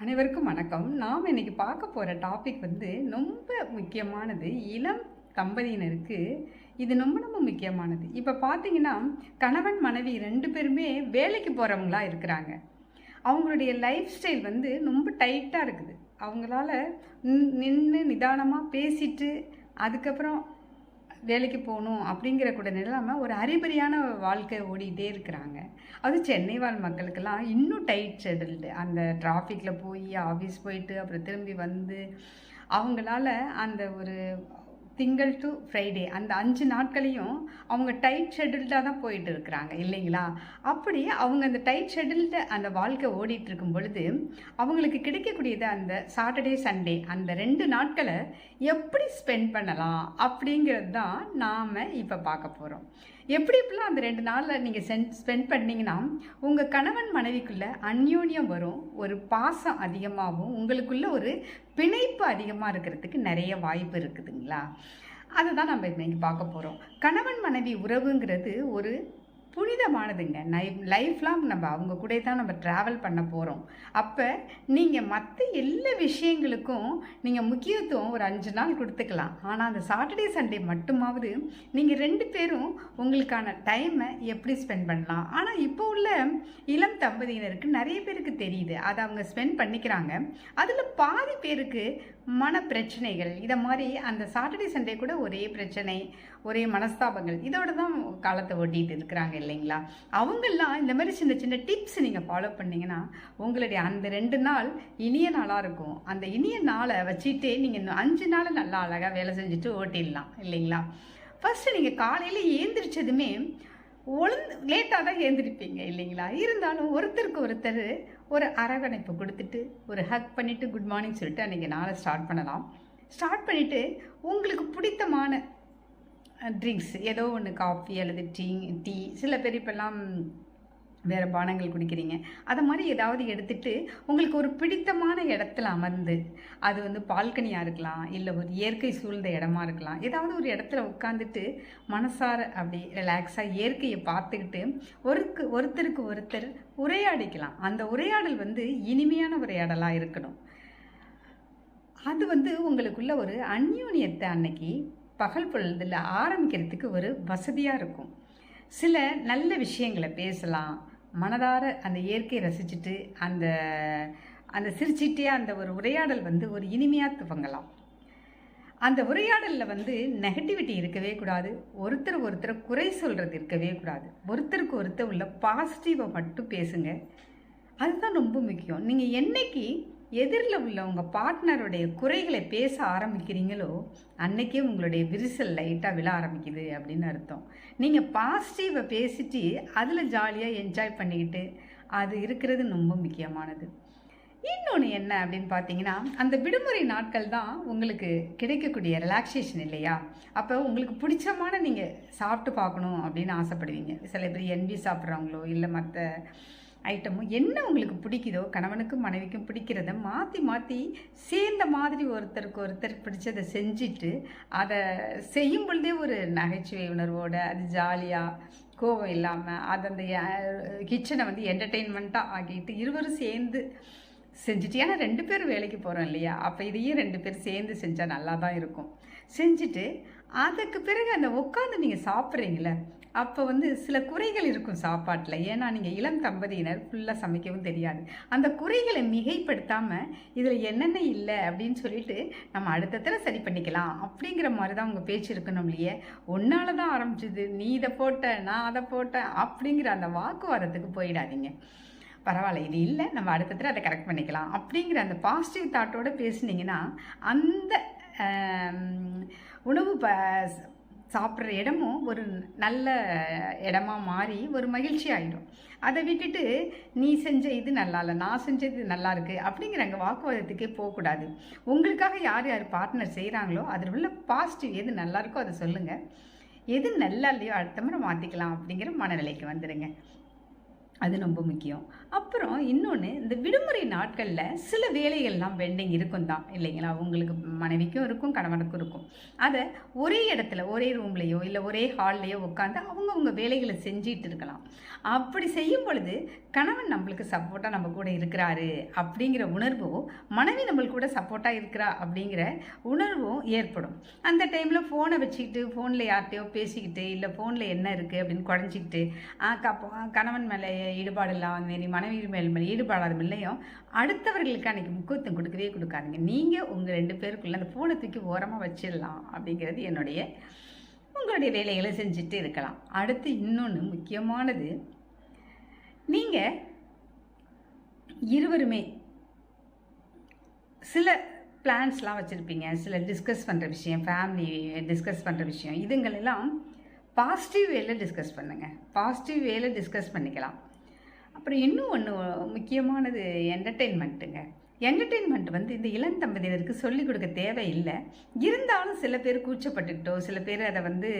அனைவருக்கும் வணக்கம். நாம் இன்னைக்கு பார்க்க போகிற டாபிக் வந்து ரொம்ப முக்கியமானது இளம் தம்பதியினருக்கு. இது ரொம்ப ரொம்ப முக்கியமானது. இப்போ பார்த்தீங்கன்னா கணவன் மனைவி ரெண்டு பேருமே வேலைக்கு போகிறவங்களா இருக்கிறாங்க. அவங்களுடைய லைஃப் ஸ்டைல் வந்து ரொம்ப டைட்டாக இருக்குது. அவங்களால நின்று நிதானமாக பேசிட்டு அதுக்கப்புறம் வேலைக்கு போகணும் அப்படிங்கிற கூட நிலைமை ஒரு அறிபறியான வாழ்க்கை ஓடிட்டே இருக்கிறாங்க. அது சென்னை வாழ் மக்களுக்கெல்லாம் இன்னும் டைட் ஷெடில்டு அந்த டிராஃபிக்கில் போய் ஆஃபீஸ் போயிட்டு அப்புறம் திரும்பி வந்து அவங்களால அந்த ஒரு திங்கள் டு ஃப்ரைடே அந்த அஞ்சு நாட்களையும் அவங்க டைட் ஷெடியூல்டாக தான் போயிட்டு இருக்கிறாங்க இல்லைங்களா? அப்படி அவங்க அந்த டைட் ஷெடியூல்டு அந்த வாழ்க்கை ஓடிட்டு இருக்கும் பொழுது அவங்களுக்கு கிடைக்கக்கூடியது அந்த சாட்டர்டே சண்டே அந்த ரெண்டு நாட்களை எப்படி ஸ்பெண்ட் பண்ணலாம் அப்படிங்கிறது தான் நாம் இப்போ பார்க்க போகிறோம் எப்படி இப்படிலாம் அந்த ரெண்டு நாளில் நீங்கள் சென் ஸ்பெண்ட் பண்ணிங்கன்னா உங்கள் கணவன் மனைவிக்குள்ளே அந்யோன்யம் வரும் ஒரு பாசம் அதிகமாகவும் உங்களுக்குள்ள ஒரு பிணைப்பு அதிகமாக இருக்கிறதுக்கு நிறைய வாய்ப்பு இருக்குதுங்களா? அதை தான் நம்ம இன்னைக்கு இங்கே பார்க்க போகிறோம் கணவன் மனைவி உறவுங்கிறது ஒரு புனிதமானதுங்க. நை லைஃப் லாங் நம்ம அவங்க கூட தான் நம்ம ட்ராவல் பண்ண போகிறோம் அப்போ நீங்கள் மற்ற எல்லா விஷயங்களுக்கும் நீங்கள் முக்கியத்துவம் ஒரு அஞ்சு நாள் கொடுத்துக்கலாம். ஆனால் அந்த சாட்டர்டே சண்டே மட்டுமாவது நீங்கள் ரெண்டு பேரும் உங்களுக்கான டைமை எப்படி ஸ்பெண்ட் பண்ணலாம்? ஆனால் இப்போ உள்ள இளம் தம்பதியினருக்கு நிறைய பேருக்கு தெரியுது. அதை அவங்க ஸ்பெண்ட் பண்ணிக்கிறாங்க. அதில் பாதி பேருக்கு மன பிரச்சனைகள் இதை மாதிரி அந்த சாட்டர்டே சண்டே கூட ஒரே பிரச்சனை ஒரே மனஸ்தாபங்கள். இதோட தான் காலத்தை ஓட்டிகிட்டு இருக்கிறாங்க இல்லைங்களா? அவங்கெல்லாம் இந்த மாதிரி சின்ன சின்ன டிப்ஸ் நீங்கள் ஃபாலோ பண்ணிங்கன்னா உங்களுடைய அந்த ரெண்டு நாள் இனிய நாளாக இருக்கும். அந்த இனிய நாளை வச்சுட்டே நீங்கள் அஞ்சு நாள் நல்லா அழகாக வேலை செஞ்சுட்டு ஓட்டிடலாம் இல்லைங்களா? ஃபஸ்ட்டு நீங்கள் காலையில் ஏந்திரிச்சதுமே ஒழுந்து லேட்டாக தான் ஏந்திருப்பீங்க இல்லைங்களா? இருந்தாலும் ஒருத்தருக்கு ஒருத்தர் ஒரு அரவணைப்பு கொடுத்துட்டு ஒரு ஹக் பண்ணிவிட்டு குட் மார்னிங் சொல்லிட்டு அன்றைக்கி நாளை ஸ்டார்ட் பண்ணலாம். ஸ்டார்ட் பண்ணிவிட்டு உங்களுக்கு பிடித்தமான ட்ரிங்க்ஸ் ஏதோ ஒன்று காஃபி அல்லது டீ டீ சில பேர் இப்போல்லாம் வேறு பானங்கள் குடிக்கிறீங்க. அதை மாதிரி ஏதாவது எடுத்துட்டு உங்களுக்கு ஒரு பிடித்தமான இடத்துல அமர்ந்து அது வந்து பால்கனியாக இருக்கலாம் இல்லை ஒரு இயற்கை சூழ்ந்த இடமா இருக்கலாம். ஏதாவது ஒரு இடத்துல உட்காந்துட்டு மனசார அப்படி ரிலாக்ஸாக இயற்கையை பார்த்துக்கிட்டு ஒருக்கு ஒருத்தருக்கு ஒருத்தர் உரையாடிக்கலாம். அந்த உரையாடல் வந்து இனிமையான உரையாடலாக இருக்கணும். அது வந்து உங்களுக்குள்ள ஒரு அந்யூன்யத்தை அன்னைக்கு பகல் பொழுதில் ஆரம்பிக்கிறதுக்கு ஒரு வசதியாக இருக்கும். சில நல்ல விஷயங்களை பேசலாம். மனதார அந்த இயற்கையை ரசிச்சுட்டு அந்த அந்த சிரிச்சிட்டே அந்த ஒரு உரையாடல் வந்து ஒரு இனிமையாக துவங்கலாம். அந்த உரையாடலில் வந்து நெகட்டிவிட்டி இருக்கவே கூடாது. ஒருத்தர் ஒருத்தர் குறை சொல்கிறது இருக்கவே கூடாது. ஒருத்தருக்கு ஒருத்தர் உள்ள பாசிட்டிவை மட்டும் பேசுங்க. அதுதான் ரொம்ப முக்கியம். நீங்கள் என்னைக்கு எதிரில் உள்ள உங்கள் பார்ட்னருடைய குறைகளை பேச ஆரம்பிக்கிறீங்களோ அன்னைக்கே உங்களுடைய விரிசல் லைட்டாக விழ ஆரம்பிக்குது அப்படின்னு அர்த்தம். நீங்கள் பாசிட்டிவை பேசிட்டு அதில் ஜாலியாக என்ஜாய் பண்ணிக்கிட்டு அது இருக்கிறது ரொம்ப முக்கியமானது. இன்னொன்று என்ன அப்படின்னு பார்த்தீங்கன்னா அந்த விடுமுறை நாட்கள் தான் உங்களுக்கு கிடைக்கக்கூடிய ரிலாக்ஸேஷன் இல்லையா? அப்போ உங்களுக்கு பிடிச்சமான நீங்கள் சாப்பிட்டு பார்க்கணும் அப்படின்னு ஆசைப்படுவீங்க. சில பேர் என்வி சாப்பிட்றவங்களோ இல்லை மற்ற ஐட்டமும் என்ன உங்களுக்கு பிடிக்குதோ கணவனுக்கும் மனைவிக்கும் பிடிக்கிறத மாற்றி மாற்றி சேர்ந்த மாதிரி ஒருத்தருக்கு ஒருத்தர் பிடிச்சதை செஞ்சுட்டு அதை செய்யும் பொழுதே ஒரு நகைச்சுவை உணர்வோடு அது ஜாலியாக கோவம் இல்லாமல் அது அந்த கிச்சனை வந்து என்டர்டெயின்மெண்ட்டாக ஆகிட்டு இருவரும் சேர்ந்து செஞ்சுட்டு ஏன்னா ரெண்டு பேரும் வேலைக்கு போகிறோம் இல்லையா? அப்போ இதையும் ரெண்டு பேர் சேர்ந்து செஞ்சால் நல்லா தான் இருக்கும். செஞ்சுட்டு அதுக்கு பிறகு அந்த உட்காந்து நீங்கள் சாப்பிட்றீங்களே அப்போ வந்து சில குறைகள் இருக்கும் சாப்பாட்டில். ஏன்னா நீங்கள் இளம் தம்பதியினர் ஃபுல்லாக சமைக்கவும் தெரியாது. அந்த குறைகளை மிகைப்படுத்தாமல் இதில் என்னென்ன இல்லை அப்படின்னு சொல்லிட்டு நம்ம அடுத்தத்தில் சரி பண்ணிக்கலாம். அப்படிங்கிற மாதிரி தான் உங்கள் பேச்சு இருக்கணும் இல்லையே? ஒன்னால தான் ஆரம்பிச்சது. நீ இதை போட்ட நான் அதை போட்டேன் அப்படிங்கிற அந்த வாக்குவாதத்துக்கு போயிடாதீங்க. பரவாயில்ல இது இல்லை. நம்ம அடுத்தத்தில் அதை கரெக்ட் பண்ணிக்கலாம். அப்படிங்கிற அந்த பாசிட்டிவ் தாட்டோடு பேசுனீங்கன்னா அந்த உணவு ப சாப்பிட்ற இடமும் ஒரு நல்ல இடமா மாறி ஒரு மகிழ்ச்சி ஆகிடும் அதை விட்டுட்டு நீ செஞ்ச இது நல்லா இல்லை நான் செஞ்சது நல்லா இருக்குது அப்படிங்கிற அங்கே வாக்குவாதத்துக்கே போகக்கூடாது. உங்களுக்காக யார் யார் பார்ட்னர் செய்கிறாங்களோ அதில் உள்ள பாசிட்டிவ் எது நல்லா இருக்கோ அதை சொல்லுங்கள் எது நல்லா இல்லையோ அடுத்த முறை மாற்றிக்கலாம் அப்படிங்கிற மனநிலைக்கு வந்துடுங்க அது ரொம்ப முக்கியம். அப்புறம் இன்னொன்று இந்த விடுமுறை நாட்களில் சில வேலைகள்லாம் பெண்டிங் இருக்கும் தான் இல்லைங்களா? உங்களுக்கு மனைவிக்கும் இருக்கும் கணவனுக்கும் இருக்கும். அதை ஒரே இடத்துல ஒரே ரூம்லேயோ இல்லை ஒரே ஹால்லையோ உட்காந்து அவங்கவுங்க வேலைகளை செஞ்சிட்டு இருக்கலாம். அப்படி செய்யும் பொழுது கணவன் நம்மளுக்கு சப்போர்ட்டாக நம்ம கூட இருக்கிறாரு அப்படிங்கிற உணர்வோ மனைவி நம்மளுக்கு கூட சப்போர்ட்டாக இருக்கிறா அப்படிங்கிற உணர்வும் ஏற்படும். அந்த டைமில் ஃபோனை வச்சுக்கிட்டு ஃபோனில் யார்கிட்டையோ பேசிக்கிட்டு இல்லை ஃபோனில் என்ன இருக்குது அப்படின்னு குழஞ்சிக்கிட்டு கணவன் மேலே ஈடுபாடு இல்லாமல் மாரி மனைவி மேல் மேல் ஈடுபாடாத இல்லையும் அடுத்தவர்களுக்கு அன்றைக்கி முக்கியத்துவம் கொடுக்கவே கொடுக்காதீங்க. நீங்கள் உங்கள் ரெண்டு பேருக்குள்ளே அந்த ஃபோனை தூக்கி ஓரமாக வச்சிடலாம் அப்படிங்கிறது என்னுடைய உங்களுடைய வேலைகளை செஞ்சுட்டு இருக்கலாம். அடுத்து இன்னொன்று முக்கியமானது நீங்கள் இருவருமே சில பிளான்ஸ்லாம் வச்சுருப்பீங்க. சில டிஸ்கஸ் பண்ணுற விஷயம் ஃபேமிலி டிஸ்கஸ் பண்ணுற விஷயம் இதுங்களெல்லாம் பாசிட்டிவ் வேல டிஸ்கஸ் பண்ணுங்கள் பாசிட்டிவ் வேல டிஸ்கஸ் பண்ணிக்கலாம். அப்புறம் இன்னும் ஒன்று முக்கியமானது என்டர்டெயின்மெண்ட்டுங்க என்டர்டெயின்மெண்ட் வந்து இந்த இளம் தம்பதியினருக்கு சொல்லிக் கொடுக்க தேவையில்லை. இருந்தாலும் சில பேர் கூச்சப்பட்டுக்கிட்டோ சில பேர் அதை வந்து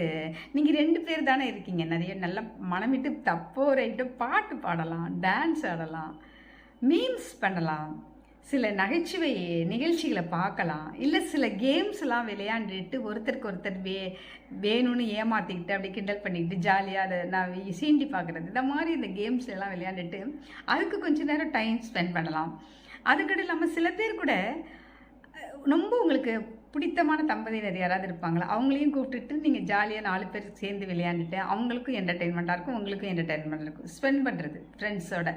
நீங்கள் ரெண்டு பேர் தானே இருக்கீங்க. நிறைய நல்லா மனமிட்டு தப்போ ரைட்டோ பாட்டு பாடலாம் டான்ஸ் ஆடலாம் மீம்ஸ் பண்ணலாம். சில நகைச்சுவை நிகழ்ச்சிகளை பார்க்கலாம். இல்லை சில கேம்ஸ்லாம் விளையாண்டுட்டு ஒருத்தருக்கு ஒருத்தர் வே வேணும்னு ஏமாற்றிக்கிட்டு அப்படி கிண்டல் பண்ணிக்கிட்டு ஜாலியாக அதை நான் சீண்டி பார்க்குறது. இந்த மாதிரி இந்த கேம்ஸ் எல்லாம் விளையாண்டுட்டு அதுக்கு கொஞ்சம் நேரம் டைம் ஸ்பெண்ட் பண்ணலாம். அதுக்கடும் இல்லாமல் சில பேர் கூட ரொம்ப உங்களுக்கு பிடித்தமான தம்பதியினர் யாராவது இருப்பாங்களா? அவங்களையும் கூப்பிட்டுட்டு நீங்கள் ஜாலியாக நாலு பேர் சேர்ந்து விளையாண்டுட்டு அவங்களுக்கும் என்டர்டெயின்மெண்ட்டாக இருக்கும் உங்களுக்கும் என்டர்டெயின்மெண்ட் இருக்கும். ஸ்பெண்ட் பண்ணுறது ஃப்ரெண்ட்ஸோட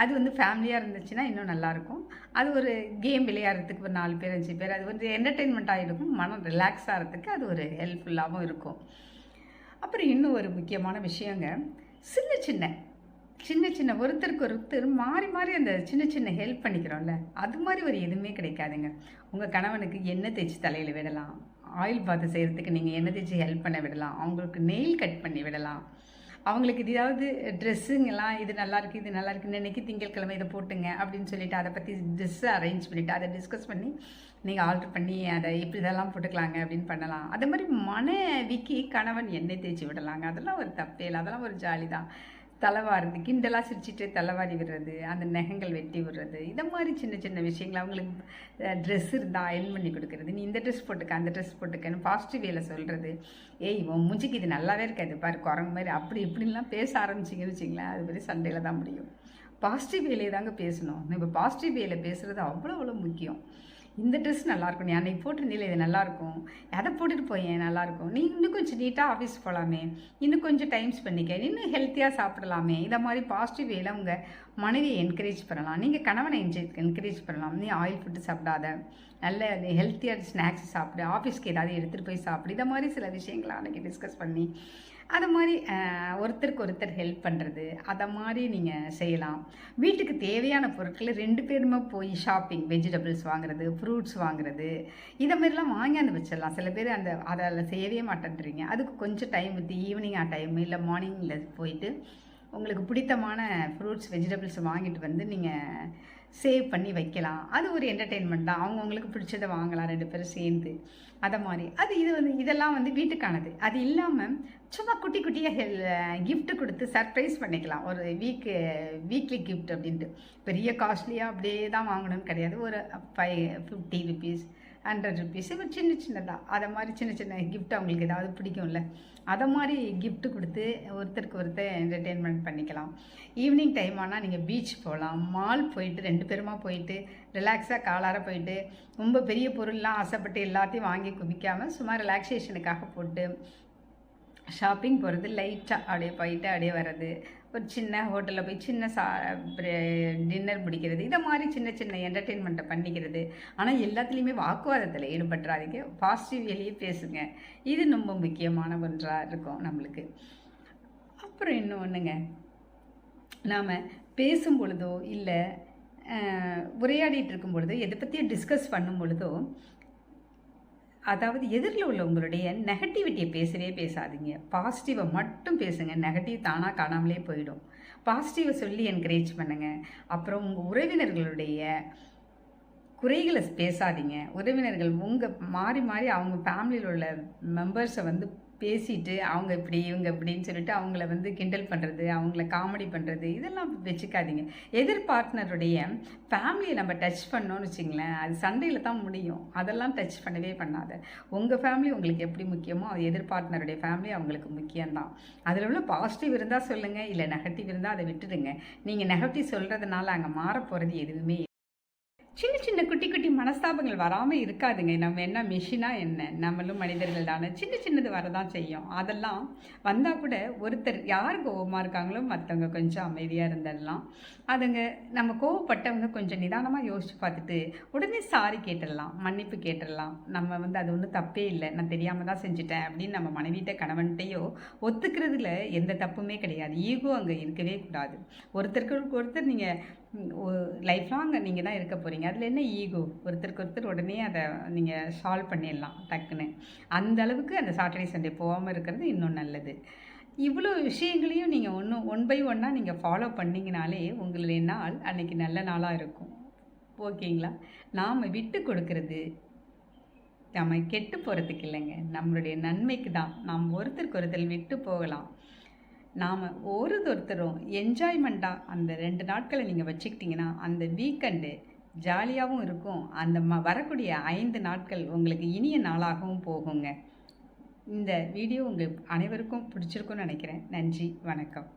அது வந்து ஃபேமிலியாக இருந்துச்சுன்னா இன்னும் நல்லாயிருக்கும் அது ஒரு கேம் விளையாடுறதுக்கு ஒரு நாலு பேர் அஞ்சு பேர் அது வந்து என்டர்டெயின்மெண்ட் ஆகிருக்கும் மனம் ரிலாக்ஸ் ஆகிறதுக்கு அது ஒரு ஹெல்ப்ஃபுல்லாகவும் இருக்கும். அப்புறம் இன்னும் ஒரு முக்கியமான விஷயங்க சின்ன சின்ன சின்ன சின்ன ஒருத்தருக்கு ஒருத்தர் மாறி மாறி அந்த சின்ன சின்ன ஹெல்ப் பண்ணிக்கிறோம்ல அது மாதிரி ஒரு எதுவுமே கிடைக்காதுங்க. உங்கள் கணவனுக்கு எண்ணெய் தேய்ச்சி தலையில் விடலாம். ஆயில் பாத்து செய்கிறதுக்கு நீங்கள் எண்ணெய் தேய்ச்சி ஹெல்ப் பண்ண விடலாம். அவங்களுக்கு நெயில் கட் பண்ணி விடலாம். அவங்களுக்கு இது ஏதாவது ட்ரெஸ்ஸுங்கெல்லாம் இது நல்லா இருக்குது இது நல்லா இருக்குன்னு இன்னைக்கு திங்கட்கிழமை இதை போட்டுங்க அப்படின்னு சொல்லிட்டு அதை பற்றி ட்ரெஸ்ஸை அரேஞ்ச் பண்ணிவிட்டு அதை டிஸ்கஸ் பண்ணி நீங்கள் ஆல்ட்ரு பண்ணி அதை இப்படி இதெல்லாம் போட்டுக்கலாங்க அப்படின்னு பண்ணலாம். அதே மாதிரி மனைவிக்கு கணவன் எண்ணெய் தேய்ச்சி விடலாங்க. அதெல்லாம் ஒரு தப்பே இல்லை. அதெல்லாம் ஒரு ஜாலி தான் தலைவாருது கிண்டலாக சிரிச்சிட்டு தலைவாரி விடுறது அந்த நகங்கள் வெட்டி விடுறது இதை மாதிரி சின்ன சின்ன விஷயங்கள் அவங்களுக்கு ட்ரெஸ் இருந்தால் அயன் பண்ணி கொடுக்கறது. நீ இந்த ட்ரெஸ் போட்டுக்க அந்த ட்ரெஸ் போட்டுக்கன்னு பாசிட்டிவ் வேல சொல்கிறது ஏய் உன் மூஞ்சிக்கு இது நல்லாவே இருக்காது. பாரு குரங்கு மாதிரி அப்படி இப்படின்லாம் பேச ஆரம்பிச்சிங்கன்னு வச்சிங்களேன் அது மாதிரி சண்டையில் தான் முடியும். பாசிட்டிவ் வேலையை தாங்க பேசணும். நம்ம பாசிட்டிவ் வேலை பேசுகிறது அவ்வளோ அவ்வளோ முக்கியம். இந்த ட்ரெஸ் நல்லாயிருக்கும் நீ அன்றைக்கி போட்டிருந்தீல இது நல்லாயிருக்கும் அதை போட்டுட்டு போயேன் நல்லாயிருக்கும் நீ இன்னும் கொஞ்சம் நீட்டாக ஆஃபீஸ் போகலாமே இன்னும் கொஞ்சம் டைம் ஸ்பெண்டிக்க இன்னும் ஹெல்த்தியாக சாப்பிடலாமே. இதை மாதிரி பாசிட்டிவ் வேல உங்கள் மனைவியை என்கரேஜ் பண்ணலாம். நீங்கள் கணவனை என்கரேஜ் பண்ணலாம். நீ ஆயில் ஃபுட்டு சாப்பிடாத. நல்ல ஹெல்த்தியாக ஸ்நாக்ஸ் சாப்பிடு. ஆஃபீஸ்க்கு ஏதாவது எடுத்துகிட்டு போய் சாப்பிடு. இதை மாதிரி சில விஷயங்களை அன்றைக்கி டிஸ்கஸ் பண்ணி அதை மாதிரி ஒருத்தருக்கு ஒருத்தர் ஹெல்ப் பண்ணுறது அதை மாதிரி நீங்கள் செய்யலாம். வீட்டுக்கு தேவையான பொருட்களை ரெண்டு பேருமே போய் ஷாப்பிங் வெஜிடபிள்ஸ் வாங்குறது ஃப்ரூட்ஸ் வாங்குறது இதை மாதிரிலாம் வாங்கியாந்து வச்சிடலாம். சில பேர் அந்த அதில் செய்யவே மாட்டேன்றீங்க. அதுக்கு கொஞ்சம் டைம் வித்து ஈவினிங் ஆ டைம் இல்லை மார்னிங்கில் போயிட்டு உங்களுக்கு பிடித்தமான ஃப்ரூட்ஸ் வெஜிடபிள்ஸ் வாங்கிட்டு வந்து நீங்கள் சேவ் பண்ணி வைக்கலாம். அது ஒரு என்டர்டெயின்மெண்ட் தான். அவங்கவுங்களுக்கு பிடிச்சதை வாங்கலாம் ரெண்டு பேரும் சேர்ந்து. அதை மாதிரி. அது இது வந்து இதெல்லாம் வந்து வீட்டுக்கானது. அது இல்லாமல் சும்மா குட்டி குட்டியாக ஹெல் கொடுத்து சர்ப்ரைஸ் பண்ணிக்கலாம். ஒரு வீக்கு வீக்லி கிஃப்ட் அப்படின்ட்டு. பெரிய காஸ்ட்லியாக அப்படியே தான் வாங்கணும்னு கிடையாது. ஒரு five fifty rupees hundred rupees இப்போ சின்ன சின்னதாக அதை மாதிரி சின்ன சின்ன கிஃப்ட் அவங்களுக்கு ஏதாவது பிடிக்கும்ல. அதை மாதிரி கிஃப்ட் கொடுத்து ஒருத்தருக்கு ஒருத்தர் என்டர்டெயின்மெண்ட் பண்ணிக்கலாம். ஈவினிங் டைம் ஆனால் நீங்கள் பீச் போகலாம் மால் போயிட்டு ரெண்டு பேருமா போயிட்டு ரிலாக்ஸாக காலார போயிட்டு ரொம்ப பெரிய பொருள்லாம் ஆசைப்பட்டு எல்லாத்தையும் வாங்கி குவிக்காமல் சும்மா ரிலாக்ஸேஷனுக்காக போட்டு ஷாப்பிங் போகிறது லைட்டாக அப்படியே போயிட்டு அப்படியே வர்றது. ஒரு சின்ன ஹோட்டலில் போய் சின்ன சா டின்னர் முடிக்கிறது இதை மாதிரி சின்ன சின்ன என்டர்டெயின்மெண்ட்டை பண்ணிக்கிறது. ஆனால் எல்லாத்துலேயுமே வாக்குவாதத்தில் ஈடுபட்டுறாதீங்க. பாசிட்டிவ் வெளியே பேசுங்க. இது ரொம்ப முக்கியமான ஒன்றாக இருக்கும் நம்மளுக்கு. அப்புறம் இன்னும் ஒன்றுங்க நாம் பேசும் பொழுதோ இல்லை உரையாடிட்டு இருக்கும் பொழுதோ எதை பற்றியும் டிஸ்கஸ் பண்ணும் பொழுதோ அதாவது எதிரில் உள்ளவங்களுடைய நெகட்டிவிட்டியை பேசவே பேசாதீங்க. பாசிட்டிவை மட்டும் பேசுங்க. நெகட்டிவ் தானாக காணாமலே போயிடும். பாசிட்டிவை சொல்லி என்கரேஜ் பண்ணுங்க. அப்புறம் உங்கள் உறவினர்களுடைய குறைகளை பேசாதீங்க. உறவினர்கள் உங்கள் மாறி மாறி அவங்க ஃபேமிலியில் உள்ள மெம்பர்ஸை வந்து பேசிட்டு அவங்க இப்படி இவங்க இப்படின்னு சொல்லிட்டு அவங்கள வந்து கிண்டல் பண்ணுறது அவங்கள காமெடி பண்ணுறது இதெல்லாம் வச்சுக்காதீங்க. எதிர் பார்ட்னருடைய ஃபேமிலியை நம்ம டச் பண்ணோன்னு வச்சிங்களேன் அது சண்டையில் தான் முடியும். அதெல்லாம் டச் பண்ணவே பண்ணாத. உங்கள் ஃபேமிலி உங்களுக்கு எப்படி முக்கியமோ அது எதிர் பார்ட்னருடைய ஃபேமிலி அவங்களுக்கு முக்கியம்தான். அதில் உள்ள பாசிட்டிவ் இருந்தால் சொல்லுங்கள் இல்லை நெகட்டிவ் இருந்தால் அதை விட்டுடுங்க. நீங்கள் நெகட்டிவ் சொல்கிறதுனால அங்கே மாற போகிறது எதுவுமே சின்ன சின்ன குட்டி குட்டி மனஸ்தாபங்கள் வராமல் இருக்காதுங்க. நம்ம என்ன மிஷினா என்ன? நம்மளும் மனிதர்கள் தானே. சின்ன சின்னது வரதான் செய்யும். அதெல்லாம் வந்தால் கூட ஒருத்தர் யார் கோபமாக இருக்காங்களோ மற்றவங்க கொஞ்சம் அமைதியாக இருந்துடலாம். அதுங்க நம்ம கோவப்பட்டவங்க கொஞ்சம் நிதானமாக யோசித்து பார்த்துட்டு உடனே சாரி கேட்டுடலாம். மன்னிப்பு கேட்டுடலாம். நம்ம வந்து அது ஒன்றும் தப்பே இல்லை. நான் தெரியாமல் தான் செஞ்சுட்டேன் அப்படின்னு நம்ம மனைவிட்ட கணவன்கிட்டையோ ஒத்துக்கிறதுல எந்த தப்புமே கிடையாது. ஈகோ அங்கே இருக்கவே கூடாது. ஒருத்தருக்கு ஒருத்தர் நீங்கள் லைஃப் லாங் நீங்கள் தான் இருக்க போகிறீங்க அதில் என்ன ஈகோ ஒருத்தருக்கு ஒருத்தர் உடனே அதை நீங்கள் சால்வ் பண்ணிடலாம் டக்குன்னு. அந்த அளவுக்கு அந்த சாட்டர்டே சண்டே போகாமல் இருக்கிறது இன்னும் நல்லது. இவ்வளோ விஷயங்களையும் நீங்கள் ஒன்று ஒன் பை ஒன்னாக நீங்கள் ஃபாலோ பண்ணிங்கனாலே உங்களுடைய நாள் அன்றைக்கி நல்ல நாளாக இருக்கும். ஓகேங்களா? நாம் விட்டு கொடுக்கறது நம்ம கெட்டு போகிறதுக்கு இல்லைங்க. நம்மளுடைய நன்மைக்கு தான். நாம் ஒருத்தருக்கு ஒருத்தர் விட்டு போகலாம். நாம் ஒருத்தொருத்தரும் என்ஜாய்மெண்ட்டாக அந்த ரெண்டு நாட்களை நீங்கள் வச்சுக்கிட்டிங்கன்னா அந்த வீக்கெண்டு ஜாலியாகவும் இருக்கும். அந்த ம வரக்கூடிய ஐந்து நாட்கள் உங்களுக்கு இனிய நாளாகவும் போகுங்க. இந்த வீடியோ உங்கள் அனைவருக்கும் பிடிச்சிருக்கும்னு நினைக்கிறேன். நன்றி வணக்கம்.